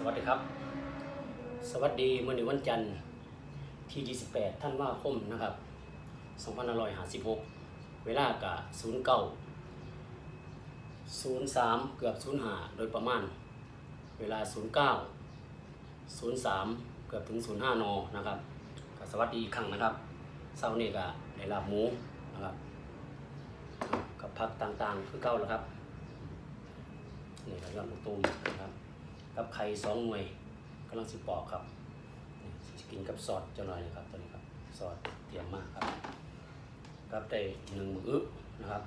สวัสดีครับ สวัสดีมื่อนี้วันจันทร์ที่ 28 ท่านว่าคมนะครับ2556 เวลากะ09 03 เกือบ 05 โดยประมาณ เวลา 09 03 เกือบถึง 05 น นะครับก็สวัสดีอีกครั้งนะครับเช้านี้ก็ได้ลาบหมูนะครับกับผักต่างๆ คือเก่าแล้วครับ นี่ก็ยอดมะตูม กับไข่สองหน่วยกำลังสิปอกครับกินกับซอสจะหน่อยนะครับตัวนี้ครับซอสเตรียมมากครับกับได้หนึ่งมืออนะครับ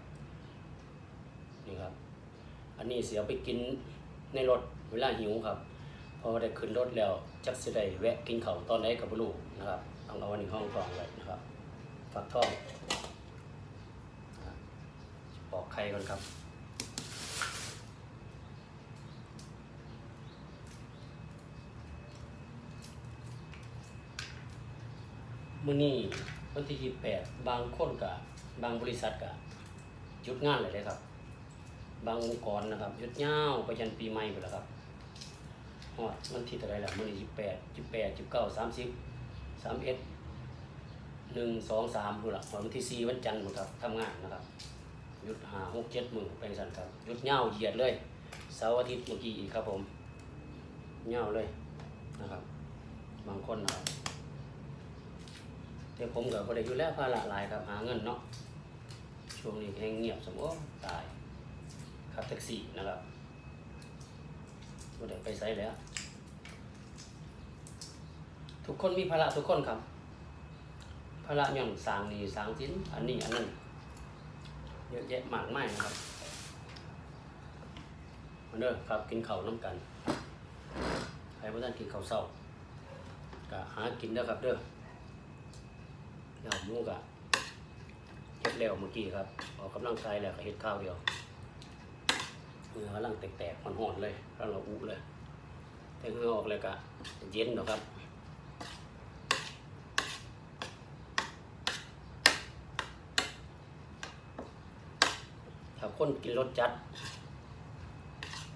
นี่ครับ อันนี้เสียไปกินในรถเวลาหิวครับพอได้ขึ้นรถแล้วจักสิได้แวะกินเขาตอนไหนกับบลูนะครับต้องเอาอันนี้ห้องกล่องไว้นะครับฝักทองปอกไข่ก่อนครับ มื่อนี้วันที่ยี่แปดบางคนกับบางบริษัทกับหยุดงานเลยเลยครับ บางองค์กรนะครับหยุดยาวไปยันปีใหม่ไปแล้วครับฮอดวันที่เท่าไหรล่ะมื่อนี้ยี่แปดยี่แปดยี่เก้าสามสิบสามเอ็ดหนึ่งสองสามดูละวันที่สี่วันจันทร์หมดครับทำงานนะครับหยุดหาหกเจ็ดมือไปสันครับหยุดยาวเหยียดเลยเสาร์อาทิตย์เมื่อกี้อีกครับผมยาวเลยนะครับ บางคนนะครับ แต่ผมก็บ่ได้อยู่แล้วภาระหลายครับหาเงินเนาะช่วงนี้แห้งเงียบสมโอตายขับแท็กซี่นะครับบ่ได้ไปไสแล้ว ทุกคนมีภาระทุกคนครับภาระย่อมสางนี้สางสินอันนี้อันนั้นเยอะแยะมากมายนะครับมาเด้อครับกินข้าวน้ำกันใครบ่ทันกินข้าวเช้าก็หากินเด้อครับเด้อ เดี๋ยวหมูกะเฮ็ดแล้วเมื่อกี้ครับออกกำลังกายแล้วก็เฮ็ดข้าวเดียวเนื้อกำลังแตกๆหอนๆเลยแล้วเราอุเลยแต่เหงื่อออกเลยกะเย็นเนาะครับถ้าคนกินรสจัด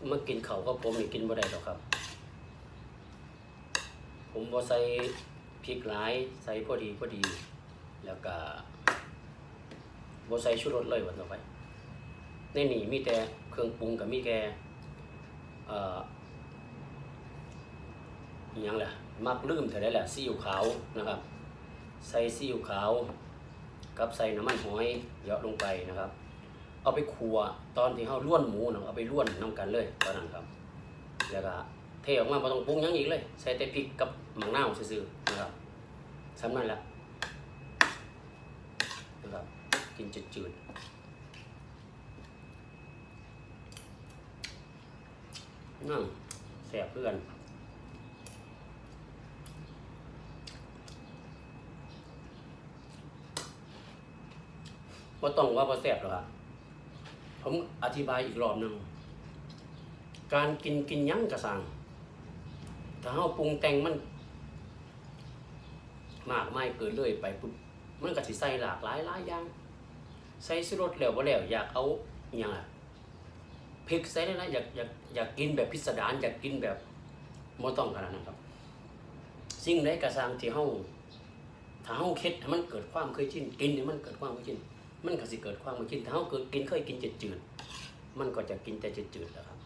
มากินเขาก็ผมนี่กินบ่ได้หรอกครับ ผมบ่ใส่พริกหลาย ใส่พอดีพอดี แล้วก็บ่ใส่ชูรสเลยวันต่อไป ในนี่มีแต่เครื่องปรุงกับมีแค่เอ่ออหยังล่ะมักลืมเท่ได้แหละซีอิ๊วขาวนะครับ ใส่ซีอิ๊วขาว กับใส่น้ำมันหอยเยาะลงไปนะครับ เอาไปคั่วตอนที่เฮาล้วนหมูนะเอาไปล้วนนํกันเลยตอนนั้นครับ แล้วก็เทออกมาบ่ต้องปรุงยังอีกเลย ใส่แต่พริกกับหมะนาวซื่อๆนะครับสำนั้นแหละ นะครับ กินจืดๆนั่งแสบเพื่อนว่าต้องว่าพอแสบหรอกครับผมอธิบายอีกรอบหนึ่ง การกินกินยั้งกระสังถ้าเราปรุงแต่งมัน มากไม่เกินเลยไปปุ๊บมันก็สิใส่หลากหลายหลายอย่าง ใส่สุรสแล้วบ่แล้วอยากเอาอย่างอะพริกใส่ได้นะอยากอยากอยากกินแบบพิสดารอยากกินแบบบ่ต้องขนาดนั้นครับ สิ่งใดกระสังที่เฮาถ้าเฮาเค็ดให้มันเกิดความเคยชินกินให้มันเกิดความเคยชินมันก็สิเกิดความเคยชินถ้าเฮาเกิดกินเคยกินจืดๆมันก็จะกินแต่จืดๆแล้วครับ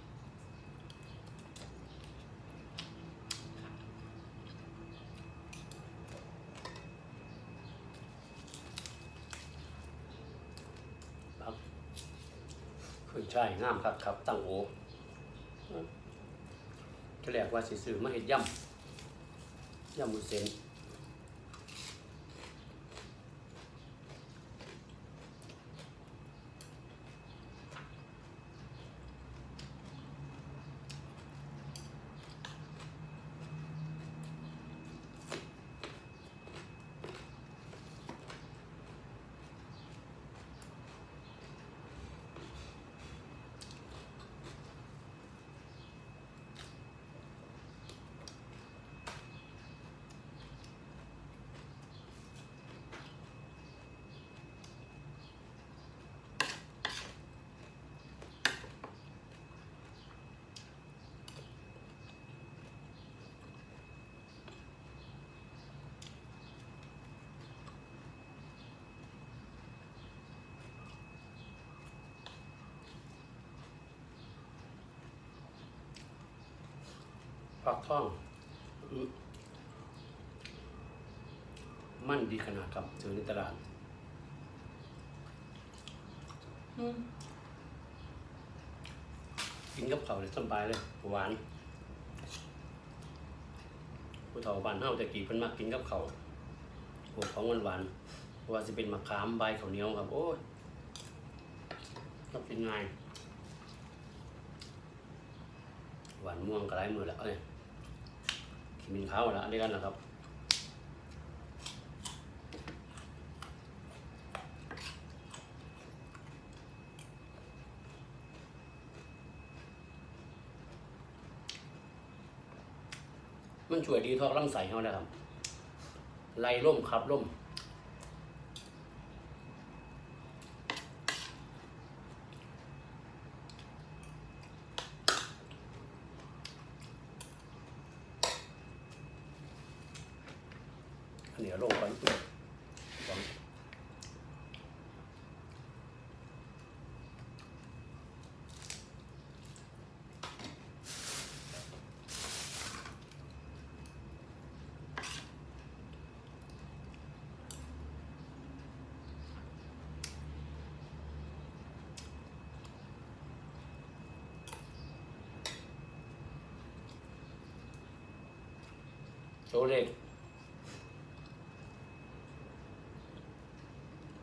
คือ ใช่งามครับครับ ตั้งโอที่แรกว่าสิซื้อมาเห็ดย่ำย่ำมุเซน ฟักทองอืมมันดีขนาดครับซื้อในตลาดอืมกินกับข้าวเลยสบายเลย หวานผู้เฒ่าบ้านเฮาแต่กี้เพิ่นมักกินกับข้าวพวกของหวานๆเพราะว่าสิเป็นมะขามใบข้าวเหนียวครับ โอ้ยก็กินง่ายหวานม่วงกระไรมือแล้วเอ้ยขี มินขาวแล้วอันนี้กันนะครับมันช่วยดีทอกลำไส้เขานะครับไล่ล่มครับล่ม อันนี้ลงก่อนก่อน ตัวเลข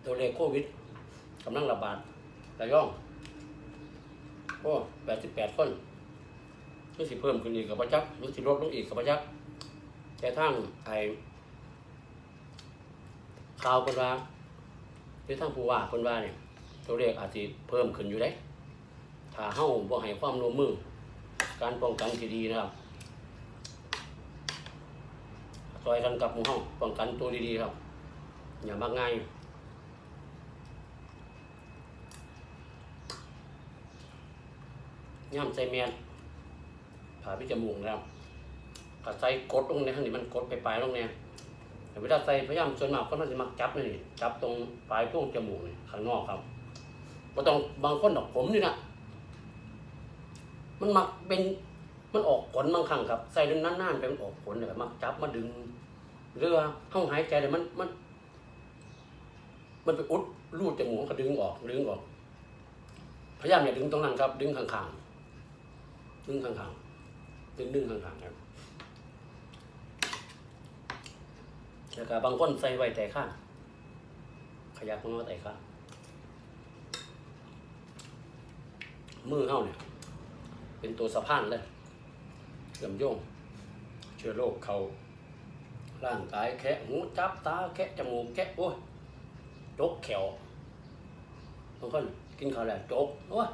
ตัวเลขโควิดกำลังระบาดระยองโอ้แปดสิบแปดคนรู้สิเพิ่มขึ้นอีกกับประจักษ์รู้สิลดลงอีกกับประจักษ์แต่ทั้งไอข่าวคนว่าหรือทั้งผู้ว่าคนว่าเนี่ยตัวเลขอาจจะเพิ่มขึ้นอยู่ได้ถ้าเฮ้าบ่ให้ความร่วมมือ การป้องกันที่ดีนะครับ ซอยกันกับหมู่เฮาป้องกันตัวดีๆครับ อย่ามักง่ายย่ำใส่เมียนผ่าพิจมูกนะครับก็ใส่กดลงในข้างนี้มันกดไปปลายลงเนี่ยแต่เวลาใส่พยายามส่วนมากก็มันจะมักจับนี่จับตรงปลายช่วงจมูกนี่ข้างนอกครับก็ต้องบางคนดอกผมนี่นะมันมักเป็นมันออกขนบางครั้งครับ ใส่เรื่องนานๆไปมันออกขนเลยมักจับมาดึง เรือห้องหายใจเลยมันมัน มันไปอุดรูดจมูกก็ดึงออกดึงออก พยายามอย่าดึงตรงนั้นครับ ดึงข้างๆดึงข้างๆดึงดึงข้างๆครับแล้วก็บางคนใส่ไว้แต่ข้างขยับมันมาแต่ข้างมือเข้าเนี่ย เป็นตัวสะพานเลยเชื่อมโยงเชื้อโรคเขา ร่างกายแคะหูจับตาแคะจมูกแคะโอ้ยจกแขวบางคนกินข้าวแล้วจกโอ้ย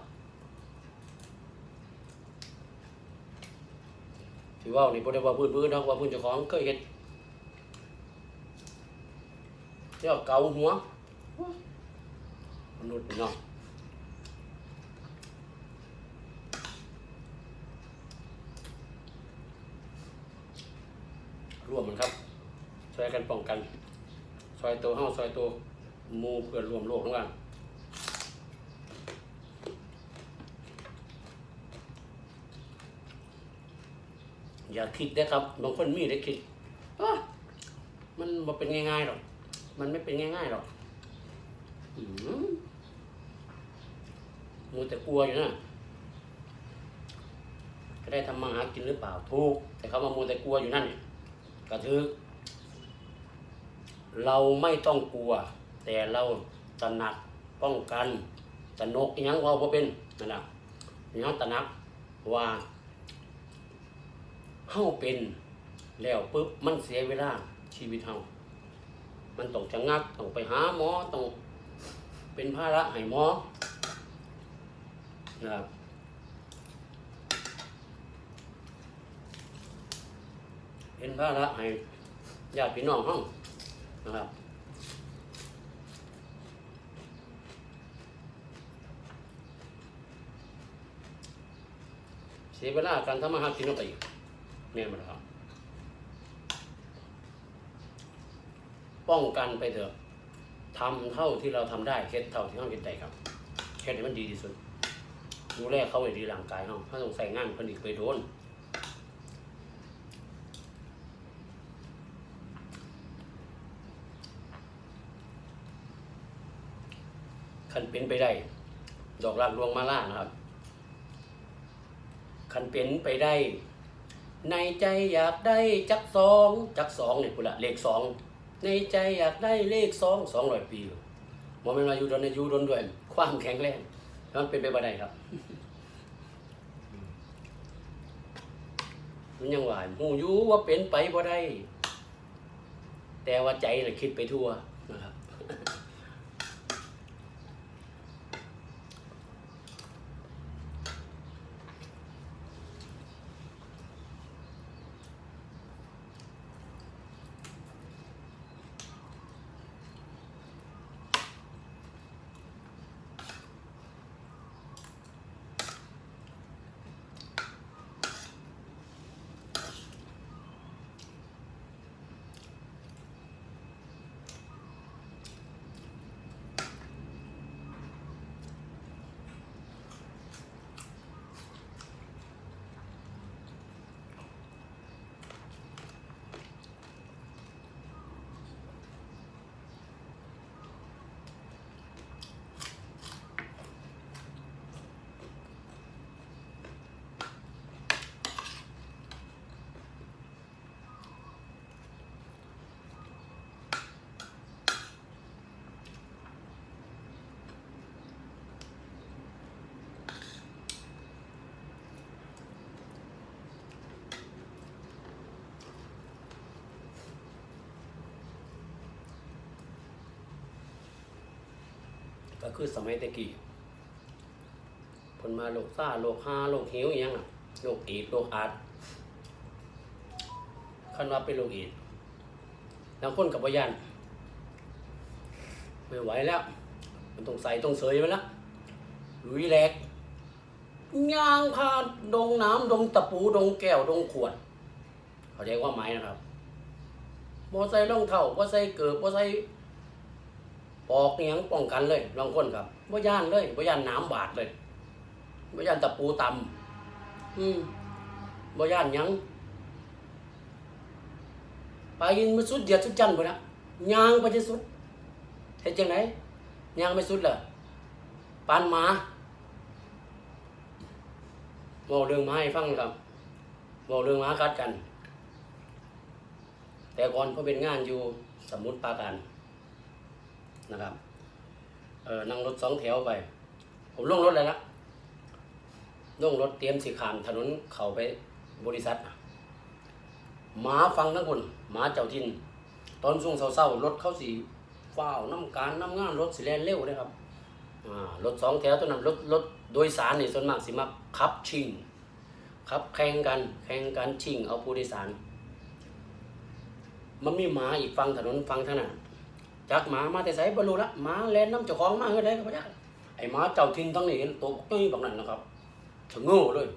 ถือว่านี่บ่ได้ว่าพื้นพื้นนะว่าพื้นเจ้าของเคยเห็นเจ้าเกาหัวมนุษย์พี่น้องร่วมมันครับ วยกันป้องกันช่วยตัวเฮาช่วยตัวมูเพื่อนรวมโลกทั้งนั้นอย่าคิดนะครับ บางคนมีได้คิดมันบ่เป็นง่ายๆหรอก มันไม่เป็นง่ายๆหรอกมูแต่กลัวอยู่นะก็ได้ทำมาหากินหรือเปล่า ถูก แต่เขามามูแต่กลัวอยู่นั่นเนี่ยกระทึก เราไม่ต้องกลัว แต่เราตระหนักป้องกันตระหนกยังว่าบ่เป็นนั่นแหละยังตระหนักว่าเฮาเป็นแล้วปุ๊บมันเสียเวลาชีวิตเฮามันต้องชะงักต้องไปหาหมอต้องเป็นภาระให้หมอนะครับเป็นภาระให้ญาติพี่น้องเฮา นะครับเสียเวลาการทำมาหากินออกไปอีกเนี่ยมันครับ ป้องกันไปเถอะทำเท่าที่เราทำได้เฮ็ดเท่าที่เราเฮ็ดได้ครับเฮ็ดให้มันดีที่สุดดูแลเขาให้ดีร่างกายเขาถ้าต้องใส่งานเพิ่นอีกไปโดน คันเป็นไปได้ ดอกรักดวงมาล่านะครับ คันเป็นไปได้ ในใจอยากได้จักสองจักสองเนี่ยพุ่นละเลขสองในใจอยากได้เลขสองสองร้อยปีมองเป็นมาอยู่ดนอายุดนด้วย ความแข็งแรงมันเป็นไปบ่ได้ครับมันยังว่าหูยูว่าเป็นไปบ่ได้ แต่ว่าใจน่ะคิดไปทั่วนะครับ คือสมัยตะกี้ผลมาโรคซ่าโรคฮาโรคหิวอหยังอะโรคอีดโรคอาดคันว่าเป็นโรคอีดบางคนกับวยันไม่ไหวแล้ว มันต้องใส่ต้องเสยไปแล้วลุยแหลกย่างพาดงน้ำดงตะปูดงแก้วดงขวดเข้าใจว่าไหมนะครับบ่ใส่รองเท้าบ่ใส่เกิบบ่ใส่ ปอกอิหยังป้องกันเลยลองคนครับบ่ย่านเลยบ่ย่านน้ำบาดเลยบ่ย่านตะปูตำอืมบ่ย่านยังไปยินมาสุดเดียดสุดจันทร์พุ่นะยางไปจะสุดเฮ็ดจังไดย่างไม่สุดเล่ะปานหมาเว้าเรื่องมาให้ฟังครับเว้าเรื่องมากัดกัน แต่ก่อนเขาเป็นงานอยู่สมุทรปาการ นะครับเออนั่งรถสองแถวไป ผมลงรถเลยละลงรถเตรียมสีขามถนนเข้าไปบริษัทหมาฟังทั้งคนหมาเจ้าทิน ตอนช่วงเศร้าๆรถเข้าสีฟ้าวน้ำการน้ำงานรถสีแลนเร็วเลยครับอ่ารถสองแถวตัวนั้นรถรถโดยสารนี่ส่วนมากสิมาขับชิงขับแข่งกันแข่งกันชิงเอาผู้โดยสาร มันมีหมาอีกฟังถนนฟังทางนั้น จักหมามาแต่ไสบรรลุละหมาแลนน้ำเจ้าของมาเฮ็ดได้ก็บ่ได้ไอ้หมาเจ้าทินทั้งนี้เห็นตัวตุ้ยบักนั้นนะครับชะโง่เลย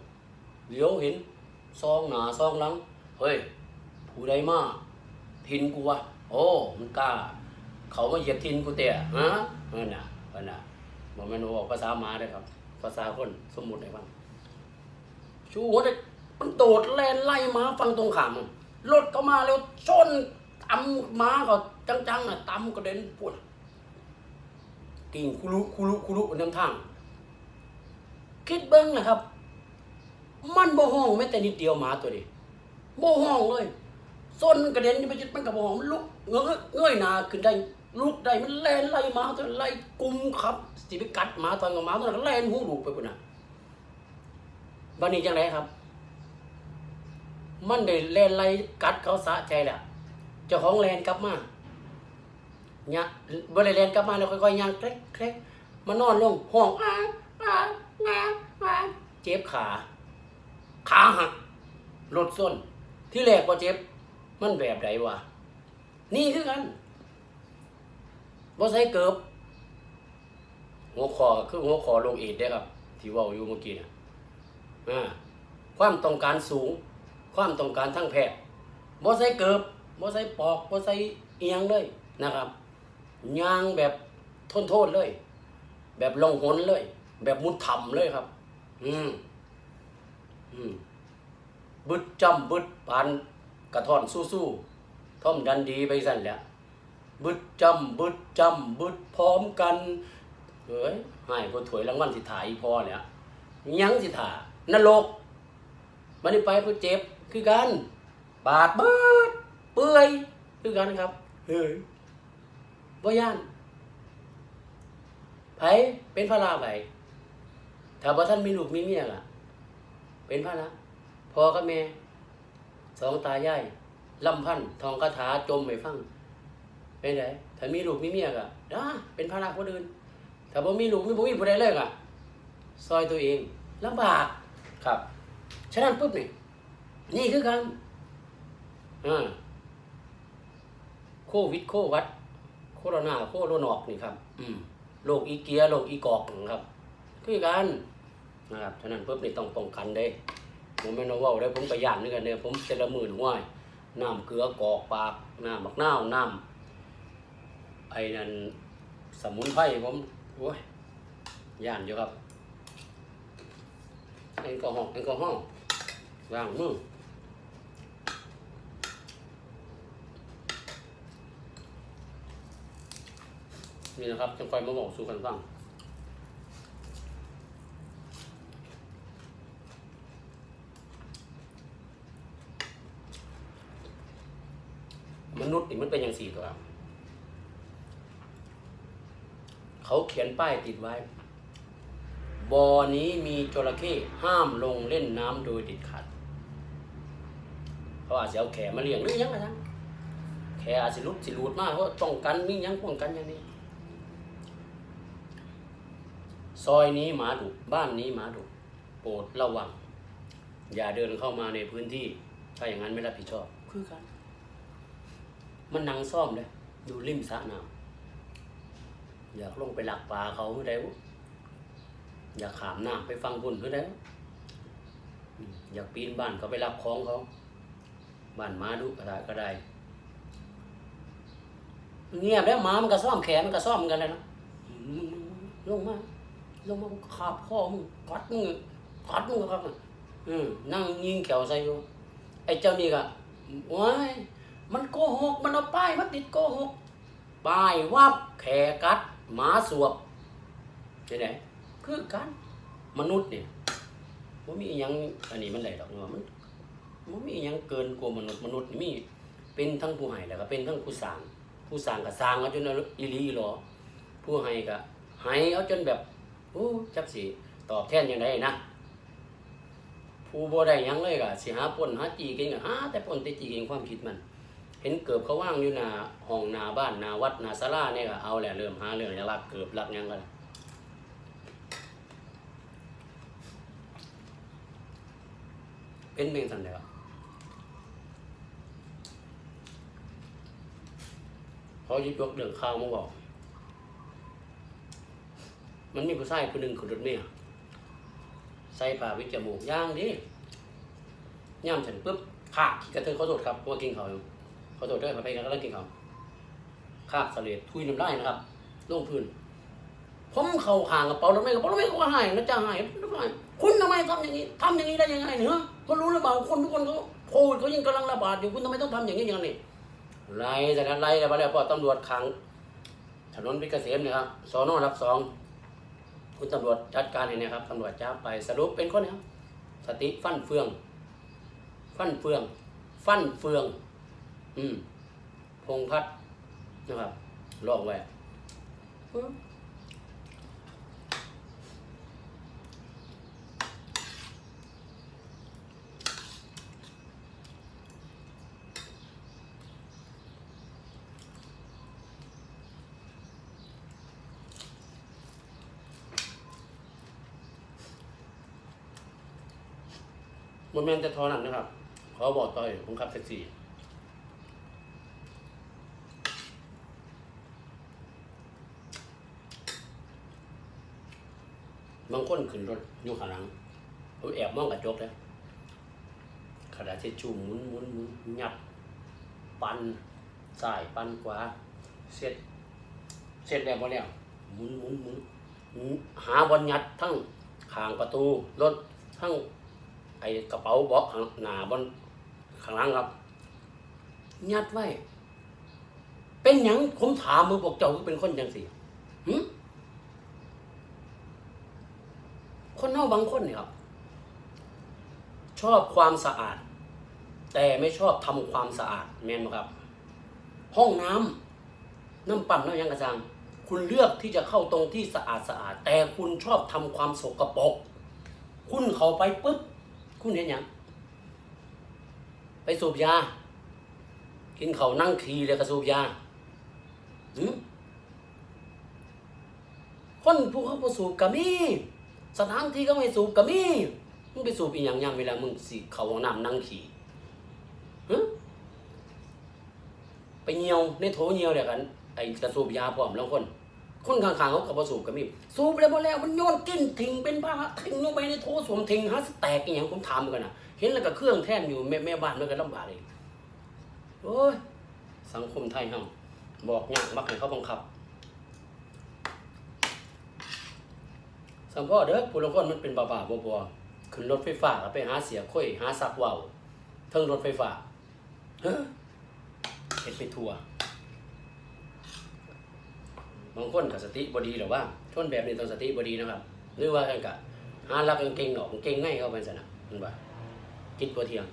เดี๋ยวเห็นซองหนาซองหลังเฮ้ยผู้ใดมาทินกูวะโอ้มันกล้า เขามาเหยียบทินกูเตะฮะนั่นน่ะนั่นน่ะบ่แม่นว่าภาษาหมาเด้ครับ ภาษาคนสมมุติให้ฟังชูหัวได้มันโดดแลนไล่หมาฟังตรงขามรถก็มาแล้วชน ตำหมาก็จังๆน่ะตำกระเด็นปวดกิ่งคุรุคุรุคุรุบนน้ำทางคิดเบิ้งนะครับ มันบ่ห้องแม้แต่นิดเดียวหมาตัวนี้บ่ห้องเลยส้นกระเด็นไปจิตมันกับบ่ห้องลุกเงยเงยหน้าขึ้นได้ลุกได้มันแล่นไล่หมาตัวไล่กุมครับสิไปกัดหมาตอนกับหมาตัวนั้นแล่นหูดูกไปพุ่นน่ะบัดนี้จังไดครับ มันได้แล่นไล่กัดเขาสะใจแหละ เจ้าของแลนกลับมาเนี่ยบ่ได้แลนกลับมาแล้วค่อยๆย่างแคลกๆมานอนลงห้องอ้าอ้าอ้าอ้าเจ็บขา ขาหักรถส้น ที่แรกบ่าเจ็บ มันแบบใดวะนี่คือกันบ่ใส่เกิบหัวคอคือหัวคอลงเอดได้ครับ ที่ว่าอยู่เมื่อกี้น่ะอ่าความต้องการสูง ความต้องการทางแพทย์บ่ใส่เกิบ บ่ใส่ปอกบ่ใส่เอียงเลยนะครับย่างแบบทนโทษเลย แบบลงหนเลย แบบมุดถ้ำเลยครับ อืมอืมบึดจำบึดปานกระท่อนสู้ๆท่อมดันดีไปสั่นแหล้วบึดจำบึดจำบึดพร้อมกันเฮ้ยให้ก็ถวยรางวัลสิถ่ายอีพอเนี่ยยังสิถ่านรกมันนี่ไปก็เจ็บคือกัน บาดบาด เปื่อยคือกันครับ เฮ้ยบ่ย่านไผเป็นพระราไผถ้าบ่ท่านมีลูกมีเมียล่ะ เป็นพระละพ่อกับแม่สองตายายลำพันธ์ทองคาถาจมไม่ฟังเป็นไงถ้ามีลูกมีเมียก็อ่าเป็นภาระคนอื่นถ้าบ่มีลูกมีบ่มีผู้ใดเลยก็ซอยตัวเองลำบากครับ ฉะนั้นปุ๊บนี่นี่คือการอ่าโค วิดโควัด โคโรนาโคโรนอกนี่ครับ อืมโรคอีเกียโรคอีกอกครับ คือกันนะครับฉะนั้นปุ๊บนี่ต้องป้องกันเด้ผมไม่นอว่าได้ผมก็ย่านนึกกันเนี่ยผมเจละหมื่นห้วยน้ำเกลือกอกปากน้ำบักน้าวน้ำไอ้นั่นสมุนไพรผมโอ้ยย่านอยู่ครับแอลกอฮอล์แอลกอฮอล์ล้างมือ นี่นะครับจะคอยมาบอกสู่กันฟังมนุษย์นี่มันเป็นอย่างสี่ตัว เขาเขียนป้ายติดไว้บ่อนี้มีจระเข้ห้ามลงเล่นน้ำโดยเด็ดขาดเขาอาจจะเอาแขมาเลี้ยงหรือยังไงทั้งแขอาจจะลุดสิรูดมากเพราะป้องกันมียังป้องกันอย่างนี้ ซอยนี้หมาดุบ้านนี้หมาดุโปรดระวัง อย่าเดินเข้ามาในพื้นที่ ถ้าอย่างนั้นไม่รับผิดชอบ คือกัน มันนั่งซ่อมเลยอยู่ริมสระน้ำอยากลงไปหลักปลาเขาเมื่อใดวะอยากขามน้ำไปฟังพุ่นเมื่อใดวะอืมอยากปีนบ้านเขาไปรับของเขาบ้านหมาดุก็ได้ก็ได้เงียบแล้วหมามันก็ซ่อมแขนมันก็ซ่อมกันเลยนะอืมลงมา ลงมาขาบข้อมึงกัดมึงกัดมึงครับอืมนั่งยิงแขวใส่อยู่ไอ้เจ้านี่ก็ว้ายมันโกหกมันเอาป้ายมาติดโกหกป้ายวับแขกัดหมาสวบใช่ไหมคือกันมนุษย์เนี่ยมันมีอหยังอันนี้มันไหลดอกเนามันมันมีอหยังเกินกว่ามนุษย์มนุษย์นี่มีเป็นทั้งผู้ให้แล้วก็เป็นทั้งผู้สร้างผู้สร้างก็สร้างเอาจนอีหลีอีหลอผู้ให้ก็ให้เอาจนแบบ โอ้จักสิตอบแทนยังไงนะผู้บ่ได้ยังเลยก็สิหาปนหาจีกินก็หาแต่ปนแต่จีกินความคิดมัน เห็นเกือบเขาว่างอยู่หน้าห้องหน้าบ้านหน้าวัดหน้าศาลาเนี่ยก็เอาแหละเริ่มหาเรื่องจะรักเกือบรักยังกันเป็นเมงสันเดียวเขาหยิบยกเรื่องข้าวมาบอก มันมีผู้ชายคนหนึ่งคนรถเมล์ใส่ผ้าวิจมูกย่างดิย่ำเสร็จปุ๊บขาขี้กระเทยเขาโทษครับเพราะว่ากินเขาวอยู่ขอโทษด้วยครับไปกันแล้วกินเขาวคาบสเลดทุยน้ำได้นะครับลงพื้นผมเข่าห่างกระเป๋ารถไม่กระเป๋ารถไม่ก็หายนะจะหายทำไมคุณทำไมทำอย่างนี้ทำอย่างนี้ได้ยังไงเนี่ยฮะคุณรู้หรือเปล่าคนทุกคนเขาโควิดเขายังกำลังระบาดอยู่คุณทำไมต้องทำอย่างนี้อย่างนี้ไล่จากนั้นไล่ไปแล้วพอตำรวจขังถนนพิเกษมเนะครับสอนอรับสอง คุณตำรวจจัดการเลยนะครับตำรวจจับไปสรุปเป็นคนนะครับสติฟันเฟือง ฟันเฟือง ฟันเฟือง อืมพงพัดนะครับลอกไว้ มันแมนจะทอหนังนะครับเขาบอกต่อยผมขับแท็กซี่บางคนขึ้นรถอยู่ข้างหลังผมแอบมองกระจกเลยกระดาษเช็ดชูหมุนหมุนหมุนยับ ปันซ้ายปันขวาเสร็จ เสร็จแล้วบ่แล้วหมุนหมุนหมุนหมุนหาบอลยัดทั้งขางประตูรถทั้ง อ้กระเป๋าบาะข้างหน้าบนข้างหลังครับ ยัดไว้ เป็นหยังผมถามมึงบอกเจ้าเป็นคนจังสิหึคนเฮาบางคนเนี่ยครับ ชอบความสะอาด แต่ไม่ชอบทำความสะอาดแม่นบ่ครับ ห้องน้ำน้ำปั่นน้ำยังกระจังคุณเลือกที่จะเข้าตรงที่สะอาดสะอาด แต่คุณชอบทำความสกรปรกคุณเข้าไปปุ๊บ คุณเห็นยัง ไปสูบยา กินเขานั่งคีเลยก็สูบยาหืมคนผู้เขาไปสูบก็มีสถานที่ก็ไม่สูบก็มีมึงไปสูบอีหยังยามเวลามึงสิเขาห้องน้ำนั่งขี่ฮะไปเหี่ยวในโถเหี่ยวเดียวกันไอ้กระสูบยาพร้อมแล้วคน คนข้างๆเขาก็บ่สูบก็มีสูบแล้วบ่แล้วมันโยนกินทิ้งเป็นบ้าทิ้งลงไปในโถสวมทิ้งฮะแตกอีหยังผมถามกันนะเห็นแล้วก็เครื่องแท่นอยู่แม่แม่บ้านมันก็ลำบากเลยโอ้ยสังคมไทยเฮาบอกยากมักให้เขาบังคับสัมพ่อเด้อผู้ลางคนมันเป็นบาบาๆบัวๆขึ้นรถไฟฟ้าไปหาเสียค่อยหาสักเว้าเทิงรถไฟฟ้าเฮ้อเฮ็ดไปทั่ว บางคนกับสติบดีหรือว่าชนแบบนี้ต้องสติบดีนะครับ หรือว่ากันกะหาลักกางเก่งหนอกกางง่ายเข้าไปสนะมันว่าคิดบ่เทียง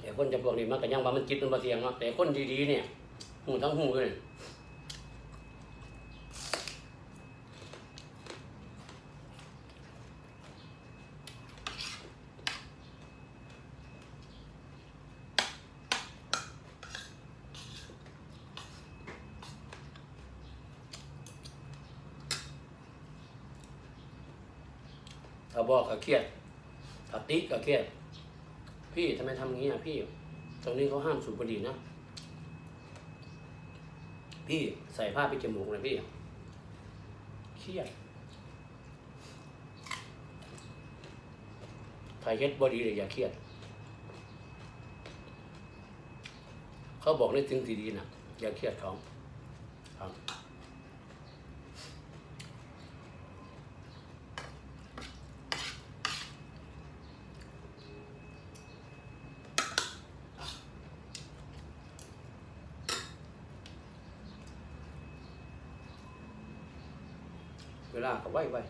แต่คนจะพวกนี้มันก็ยังว่ามันคิดมันบ่เทียงเนาะแต่คนดีๆเนี่ยหูทั้งหูเลย ถ้าบอกก็เครียดถ้าติก็เครียด พี่ทำไมทำอย่างนี้อะพี่ ตรงนี้เขาห้ามสูบบุหรี่นะ พี่ใส่ผ้าปิดจมูกเลยพี่ เครียดถ้าเฮ็ดบอดีเลยอย่าเครียด เขาบอกในสิ่งที่ดีนะอย่าเครียดเขาครับ เวลาก็ไว้ไว้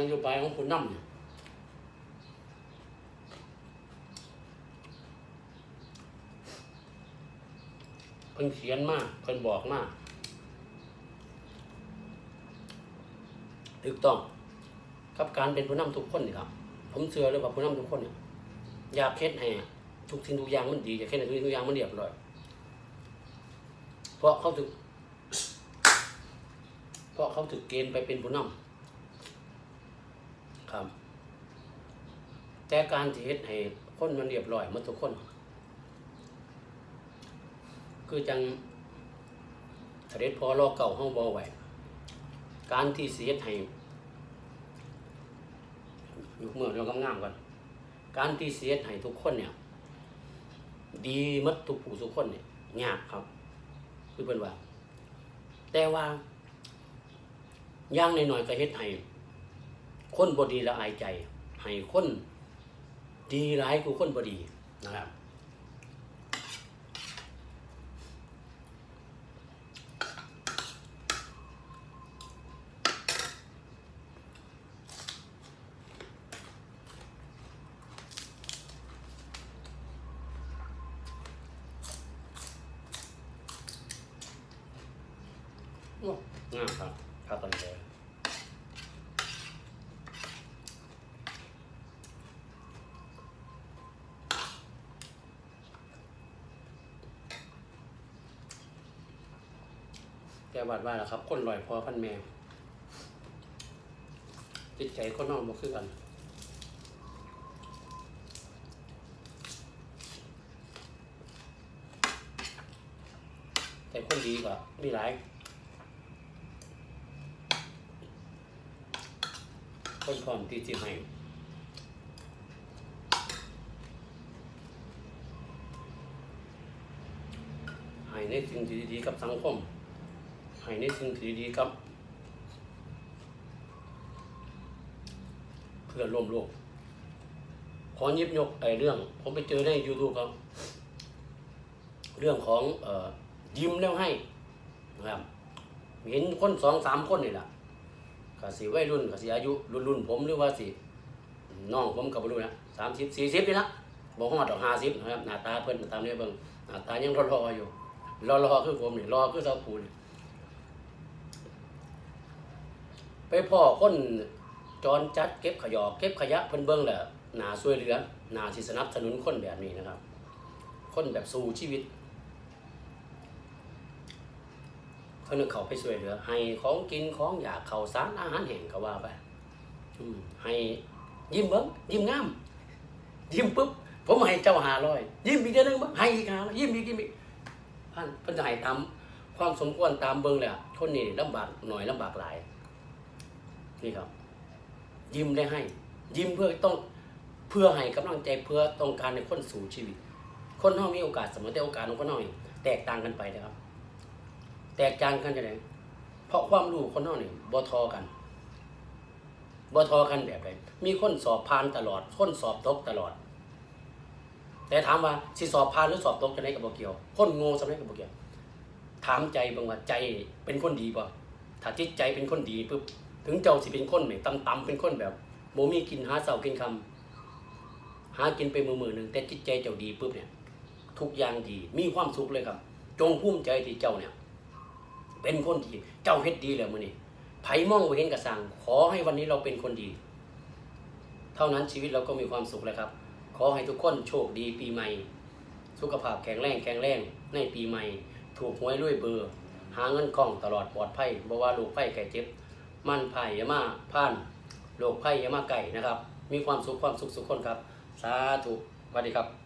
นโยบายของคุณน้ำเนี่ยเพิ่นเขียนมาเพิ่นบอกมากถูกต้องกับการเป็นผู้นำทุกคนนี่ครับ ผมเชื่อเลยว่าผู้นำทุกคนเนี่ยอยากเฮ็ดให้ทุกสิ่งทุกอย่างมันดีอยากเฮ็ดให้ทุกสิ่งทุกอย่างมันเรียบร้อยเพราะเขาถึกเพราะเขาถึกเกณฑ์ไปเป็นผู้นำ ครับ แต่การที่เฮ็ดให้คนมันเรียบร้อยหมดทุกคน คือจังเสด็จพอรอเก่าห้องบอไว้การที่สิเฮ็ดให้อยู่เมื่อเรากำงามก่อนการที่สิเฮ็ดให้ทุกคนเนี่ย ดีหมดทุกผู้ทุกคนเนี่ยยากครับ คือเพิ่นว่า แต่ว่าย่างน้อยๆก็เฮ็ดให้คนบดีละอายใจให้คน ดีร้ายกูคนบดีนะครับ โอ้งามครับครับตอนนี้เลย แก วาดว่าแล้วครับ คนลอยพอพันแมวจิตใจคนนอกบ่คือกันแต่คนดีก็มีหลายคนพร้อมที่จะให้ให้ในสิ่งที่ดีๆกับสังคม ให้ในสิ่งที่ดีกับ เพื่อนร่วมโลก ขอหยิบยกไอ้เรื่อง ผมไปเจอใน YouTube ครับ เรื่องของออยิ้มแล้วให้นะครับเห็นคนสองสามคนนี่แหละก็สิวัยรุ่นก็สิอายุรุ่นรุ่นผมหรือว่าสิน้องผมก็บ่รู้นนะสามสิบสี่สิบนี่ละบ่ฮอดดอกห้าสิบนะครับหน้าตาเพิ่นตามนี้เบิ่งหน้าตายังรอๆออยู่รอๆคือผมนี่รอคือสาปูนี่ ไปพ่อคนจรจัดเก็บขยะเก็บขยะเพิ่นเบิ่งแหละหนาช่วยเหลือหนาสิสนับสนุนคนแบบนี้นะครับ คนแบบสู้ชีวิตเขานึกเขาไปช่วยเหลือ ให้ของกินของอยากเขาสารอาหารแห้งก็ว่าไปให้ยิ้มเบิ้งยิ้มงาม ยิ้มปุ๊บผมให้เจ้าหาร้อยยิ้มอีกเดือนนึงบ้างให้อีกหาร้อยยิ้มอีกยิ้มอีกพันพิ่นจะให้ตามความสมควรตามเบิ้งเลยอะคนนี้ลำบากหน่อยลำบากหลาย นี่ครับ ยิ้มได้ให้ ยิ้มเพื่อต้องเพื่อให้กำลังใจเพื่อต้องการในคนสู่ชีวิต คนเฮามีโอกาสเสมอแต่โอกาสของคนเฮานี่แตกต่างกันไปนะครับ แตกต่างกันจะไหนเพราะความรู้คนเฮานี่บ่ทอกันบ่ทอกันแบบใดมีคนสอบผ่านตลอด คนสอบตกตลอด แต่ถามว่าสิสอบผ่านหรือสอบตกจะไหนกับบ่เกี่ยว คนโง่สำไหนกับบ่เกี่ยวถามใจบางว่าใจเป็นคนดีบ่ถ้าจิตใจเป็นคนดีปุ๊บ ถึงเจ้าสิเป็นคนนี่ต่ำๆเป็นคนแบบบ่มีกินหาเช้ากินค่ำหากินไปมือมือหนึงแต่จิตใจเจ้าดีปุ๊บเนี่ยทุกอย่างดีมีความสุขเลยครับ จงภูมิใจที่เจ้าเนี่ย เป็นคนดีเจ้าเฮ็ดดีแล้วมื้อนี้ไผมองบ่เห็นกระสังขอให้วันนี้เราเป็นคนดี เท่านั้นชีวิตเราก็มีความสุขแล้วครับ ขอให้ทุกคนโชคดีปีใหม่ สุขภาพแข็งแรงแข็งแรงในปีใหม่ ถูกหวยรวยเบอร์ หาเงินคล่องตลอดปลอดภัยบ่ว่าโรคภัยไข้เจ็บ มันไผ่ย่ามาผ่านโรคไผ่ย่ามาไก่นะครับ มีความสุขความสุขสุขคนครับ สาธุสวัสดีครับ